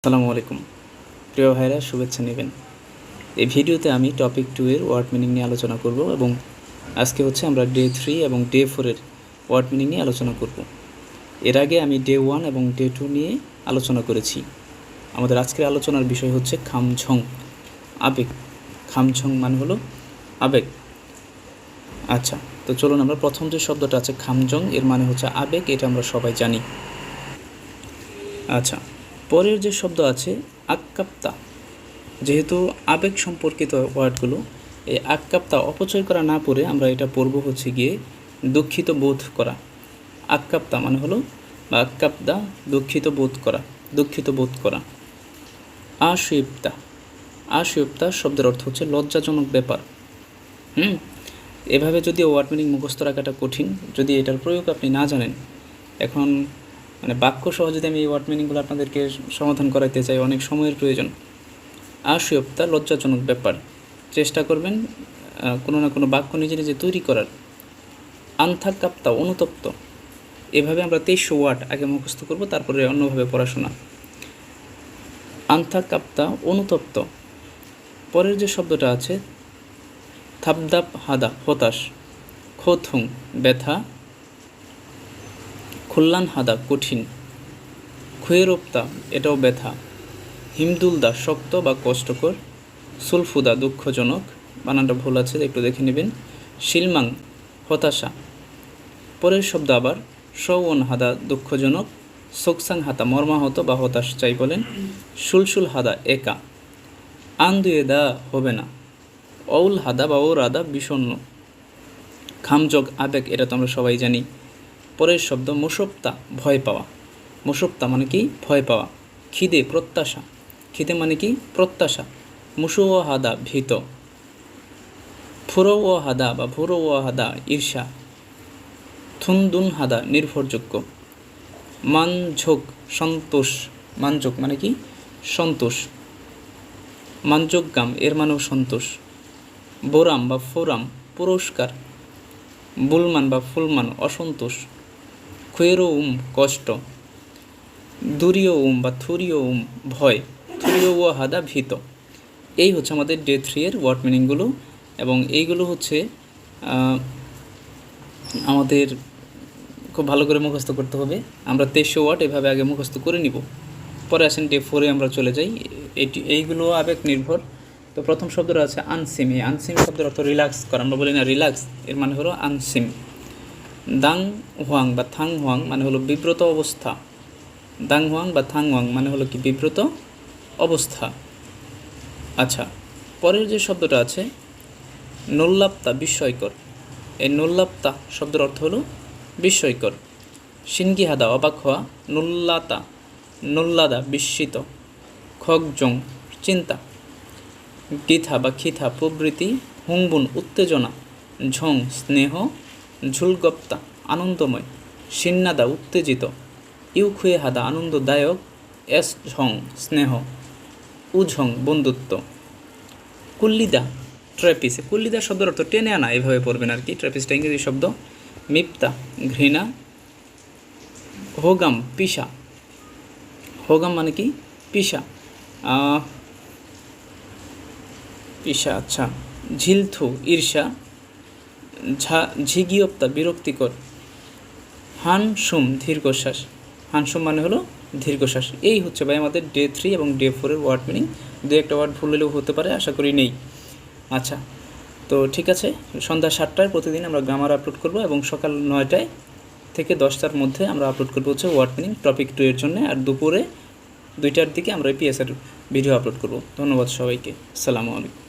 আসসালামু আলাইকুম। প্রিয় ভাইরা, শুভেচ্ছা নেবেন। এই ভিডিওতে আমি টপিক টু এর ওয়ার্ড মিনিং নিয়ে আলোচনা করব এবং আজকে হচ্ছে আমরা ডে থ্রি এবং ডে ফোরের ওয়ার্ড মিনিং নিয়ে আলোচনা করব। এর আগে আমি ডে ওয়ান এবং ডে টু নিয়ে আলোচনা করেছি। আমাদের আজকের আলোচনার বিষয় হচ্ছে খামঝং, আবেগ। খামঝং মানে হলো আবেগ। আচ্ছা তো চলুন আমরা প্রথম যে শব্দটা আছে খামজং এর মানে হচ্ছে আবেগ, এটা আমরা সবাই জানি। আচ্ছা পরের যে শব্দ আছে, আক্কাপ্তা, যেহেতু আবেগ সম্পর্কিত ওয়ার্ডগুলো, এই আক্কাপ্তা অপচয় করা না পড়ে আমরা এটা পড়ব হচ্ছে গিয়ে দুঃখিত বোধ করা। আক্কাপ্তা মানে হলো বা আক্কাপ্তা দুঃখিত বোধ করা, দুঃখিত বোধ করা। আশিপ্তা আশিপ্তা শব্দের অর্থ হচ্ছে লজ্জাজনক ব্যাপার। হুম? এভাবে যদি ওয়ার্ড মিনিং মুখস্থ রাখাটা কঠিন, যদি এটার প্রয়োগ আপনি না জানেন, এখন মানে বাক্য সহ যদি আমি এই ওয়ার্ড মিনিংগুলো আপনাদেরকে সমাধান করাইতে চাই, অনেক সময়ের প্রয়োজন। আশিয়প্তা লজ্জাজনক ব্যাপার। চেষ্টা করবেন কোনো না কোনো বাক্য নিজে নিজে তৈরি করার। আন্থাকাপ্তা অনুতপ্ত। এভাবে আমরা তেইশশো ওয়ার্ড আগে মুখস্থ করব, তারপরে অন্যভাবে পড়াশোনা। আন্থাকাপ্তা অনুতপ্ত। পরের যে শব্দটা আছে, থাপদাপ হাদা, হতাশ, খোথুং, ব্যথা খুল্লান হাদা কঠিন। খুয়েরোপ্তা এটাও ব্যথা। হিমদুলদা শক্ত বা কষ্টকর। সুলফুদা দুঃখজনক। বানানটা ভুল আছে, একটু দেখে নেবেন। শিলমাং, হতাশা। পরের শব্দ আবার সৌন হাদা দুঃখজনক। সোকসাং হাতা মর্মাহত বা হতাশ, চাই বলেন। সুলসুল হাদা একা। আন্দুয়ে দা হবে না। অউল হাদা বা ও রাদা বিষণ্ণ। খামজগ আবেগ, এটা তো আমরা সবাই জানি। পরের শব্দ মুসপ্তা ভয় পাওয়া। মুসপ্তা মানে কি? ভয় পাওয়া। খিদে, প্রত্যাশা। খিদে মানে কি? প্রত্যাশা। মুসু ও হাদা ভীত। ফুরো ও হাদা বা ভুরো ও হাদা ঈর্ষা। থুনদুন হাদা নির্ভরযোগ্য। মানঝোক, সন্তোষ। মানযোগ মানে কি? সন্তোষ। মানযোগ্যাম এর মানেও সন্তোষ। বোরাম বা ফোরাম, পুরস্কার। বুলমান বা ফুলমান, অসন্তোষ। খুয়েরো উম কষ্ট দুরীয় উম বা থুরীয় উম ভয় থুরীয় ও হাদা ভীত এই হচ্ছে আমাদের ডে থ্রি এর ওয়ার্ড মিনিংগুলো এবং এইগুলো হচ্ছে আমাদের খুব ভালো করে মুখস্থ করতে হবে। আমরা তেইশশো ওয়ার্ড এভাবে আগে মুখস্থ করে নিব। পরে আসেন ডে ফোরে আমরা চলে যাই। এটি, এইগুলো আবেগ নির্ভর। তো প্রথম শব্দটা আছে আনসিম। এই আনসিম শব্দের অর্থ রিল্যাক্স করা। আমরা বলি না রিল্যাক্স এর মানে হলো আনসিম দাং হোয়াং বা থাং হোয়াং মানে হলো বিব্রত অবস্থা। দাং হোয়াং বা থাং হোয়াং মানে হলো কি বিব্রত অবস্থা। আচ্ছা পরের যে শব্দটা আছে, নোল্লাপ্তা বিস্ময়কর। এই নোল্লাপ্তা শব্দের অর্থ হলো বিস্ময়কর। সিনগি হাদা অবাক হওয়া, নোল্লাতা, নোল্লাদা বিস্মিত, খগজং চিন্তা। গীথা বা খিথা প্রবৃতি হুংবুন উত্তেজনা, ঝং স্নেহ ঝুলগপ্তা আনন্দময়, সিন্নাদা, উত্তেজিত ইউখুয়ে হাদা আনন্দদায়ক এস ঝং স্নেহ, উঝং, বন্ধুত্ব। কুল্লিদা, ট্র্যাপিস, কুল্লিদা শব্দের অর্থ টেনে আনা, এভাবে পড়বেন আর কি, ট্র্যাপিসটা ইংরেজি শব্দ। মিপ্তা, ঘৃণা। হোগাম পিসা হোগাম মানে কি? পিসা পিসা আচ্ছা। ঝিলথু, ঈর্ষা। ঝিগিয়প্তা বিরক্তিকর। হানসুম দীর্ঘশ্বাস। হানসুম মানে হলো দীর্ঘশ্বাস। এই হচ্ছে ভাই আমাদের ডে থ্রি এবং ডে ফোরের ওয়ার্ড মিনিং দু একটা ওয়ার্ড ভুল হলেও হতে পারে, আশা করি নেই। আচ্ছা তো ঠিক আছে, সন্ধ্যা সাতটায় প্রতিদিন আমরা গ্রামার আপলোড করব এবং সকাল নয়টায় থেকে দশটার মধ্যে আমরা আপলোড করব হচ্ছে ওয়ার্ড মিনিং টপিক টু এর জন্য। আর দুপুরে দুইটার দিকে আমরা পিএসের ভিডিও আপলোড করব। ধন্যবাদ সবাইকে। আসসালামু আলাইকুম।